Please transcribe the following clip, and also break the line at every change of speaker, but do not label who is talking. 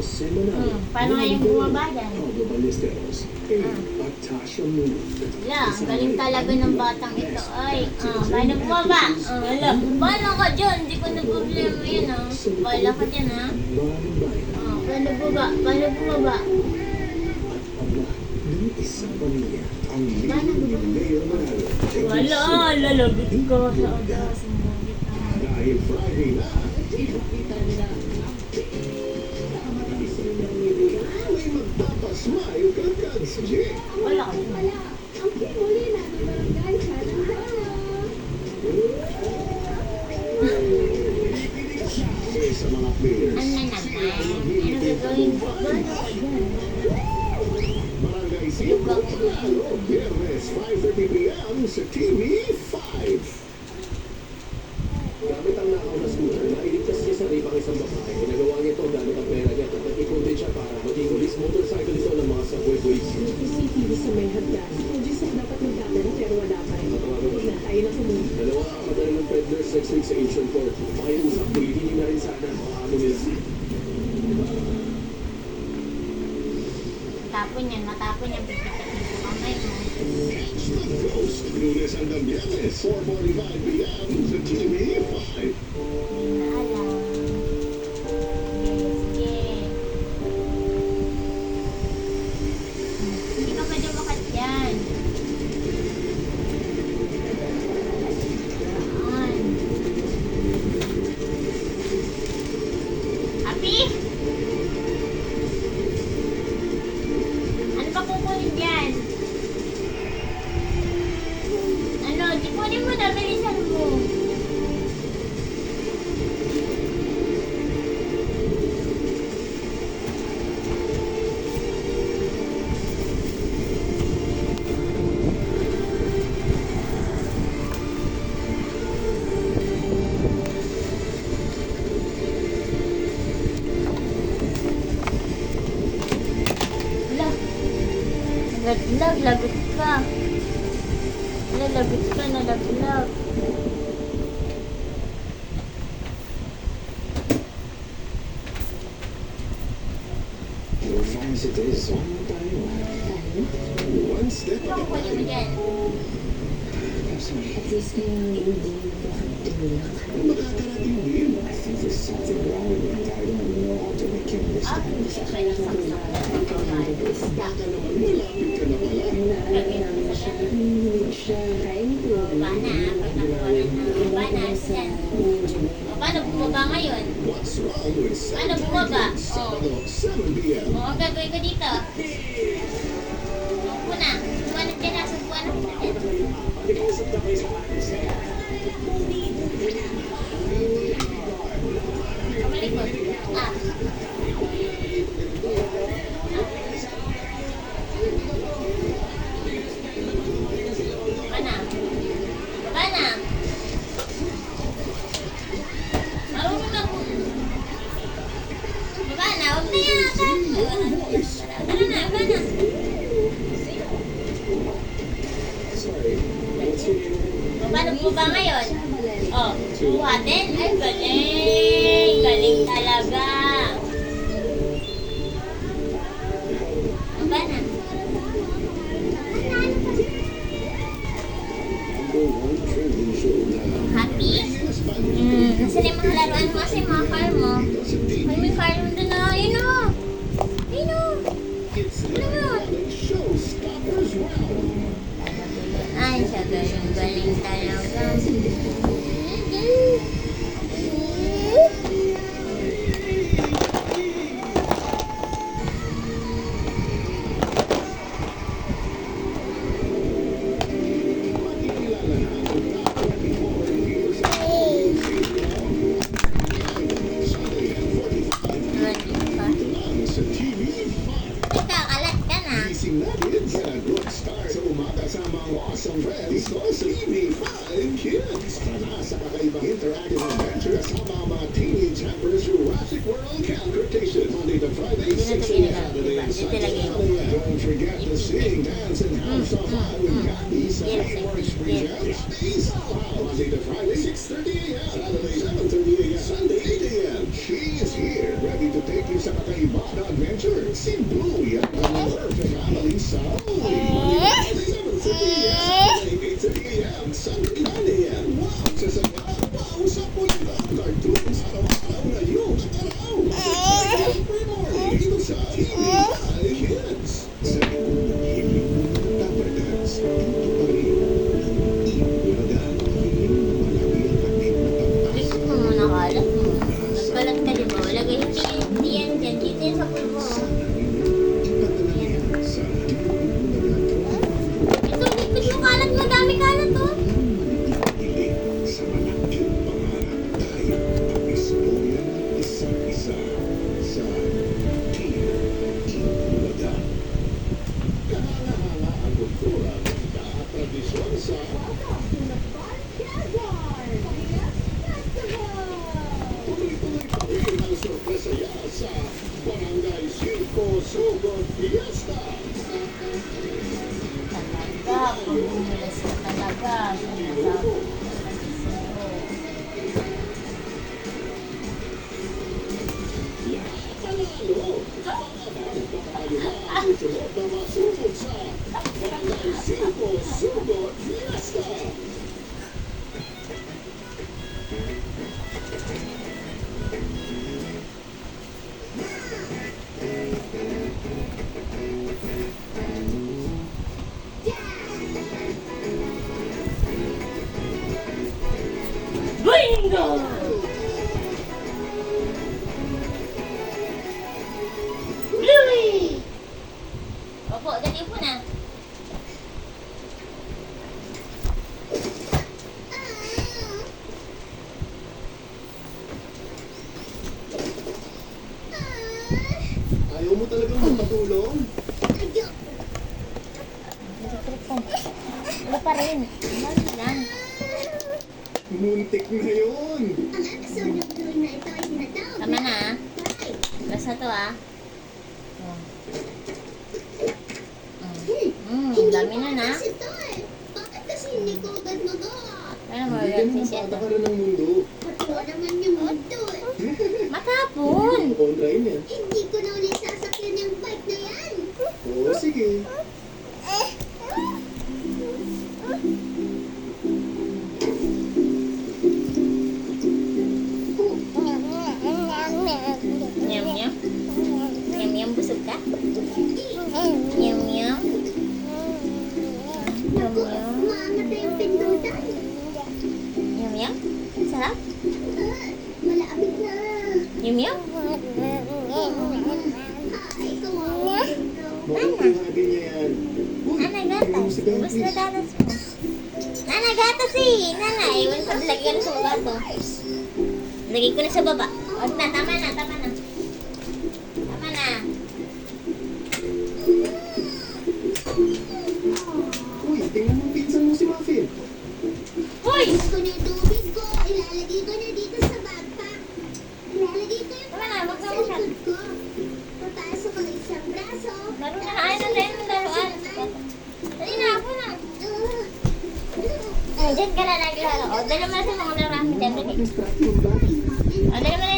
Jose Manalo.
Hmm, paano nga yung bumaba dyan?
Pablo Ballesteros. A. At Tasha Moon.
Wala, ang galing talaga ng batang ito. Ay, ah, paano bumaba? Ah, wala. Paano ka dyan? Hindi ko na problema yun, ah. Wala ka dyan, ah. Ah, paano bumaba? Paano bumaba?
At ama ng isang pamilya. Ang libro ni Mayor Manalo.
Wala, lalabit ka sa adas.
Dahil Friday na. Kagad sa Jay.
Wala ka dyan.
Ang pinuli na ng barangay.
Sabi sa mga players.
Ano? Ano?
Barangay Siyempre Manalo. Biyernes 5.30pm sa TV5. Gamit ang nakaw na scooter, nailigtas niya sa ripang isang babae. Ginagawa niya ito gamit ang pera niya at nag-ikuntin siya para maging police motorcycle ito ng mga subway police.
CCTV sa may hagdan. Kung Giselle dapat nagkamera pero wala pa rin. Huwag na, tayo na pumunta.
Dalawa ang kamatayan ng peddlers next week sa Asian Court. Pakiusap, tulitin na rin sana ang mga amo nila.
Tapon yan, matapon yan. Pipitik mo kamay mo.
Ghost, lunes hanggang biyernes, 4.45pm sa TV5.
lagot ka. Lalagot ka, nalaglag.
One step at a time.
At least ngayon, hindi mo
nakakarating din.
I think there's something make him
Ah,
understand.
hindi ka nasaksak na pagkakain.
Baka naman malapit ka na
namin siya.
Baba na, pag nakuha na. Baba na. O, paano bumaba ngayon?
What's wrong with
Ano bumaba?
Sabado, 7 p.m.
O, ang gagawin ko dito. Upo na. Buwanag ka na. Subuan na kita dyan. Kamalikot. Ah. O, paano bumaba ngayon? Oh, buhatin? Ay, galing! Galing talaga! Na.
Now.
Happy?
Buddy.
Hmm, nasan yung mga laruan mo kasi mga car mo? Ay, may car mo doon na. Ayun o! Ayun o!
It's the
galing. Talaga.
Sa TV5 Kids. Tara sa kakaibang interactive adventure kasama ang mga teenage campers Jurassic World Transportation Monday to Friday,
Dito
6 a.m. Saturday and. Sunday. Don't forget to sing, dance, and have some fun with Gabby sa
yes.
Presents. Days Monday to Friday, 6.30 a.m. Saturday, 7.30 a.m. Sunday, 8 a.m. She is here, ready to take you sa kakaiba Si Blue yan perfect family sound. usap po yung barangay.
Talaga, pagmumulas ka talaga. Sinasabi ko.
Tayo na ang magpatulong?
Ano pa rin? Mali lang.
Muntik na yun!
Tama
na
ah. Basta to ah.
Hmm,
dami na na.
Bakit kasi hindi ko agad magawa?
Ano mo,
Hindi ka naman ng mundo.
Patuwa naman yung mundo.
Matapon!
Yan.
Hindi ke? Yum yum. Yum
yum. Yum yum.
Yum yum. Yum
yum. Yum
yum. Yum
yum. Yum yum. Yum
yum.
Yum Mo
gatas. Ubus na gatas mo. Nanay gatas eh. Nanay, iwan ko. Lagay ko sa baba to. Lagay ko na sa baba. Huwag na, tama na, tama na. Dyan ka na naglaro. O, dali mo na sa mga
bag?
O, dali mo.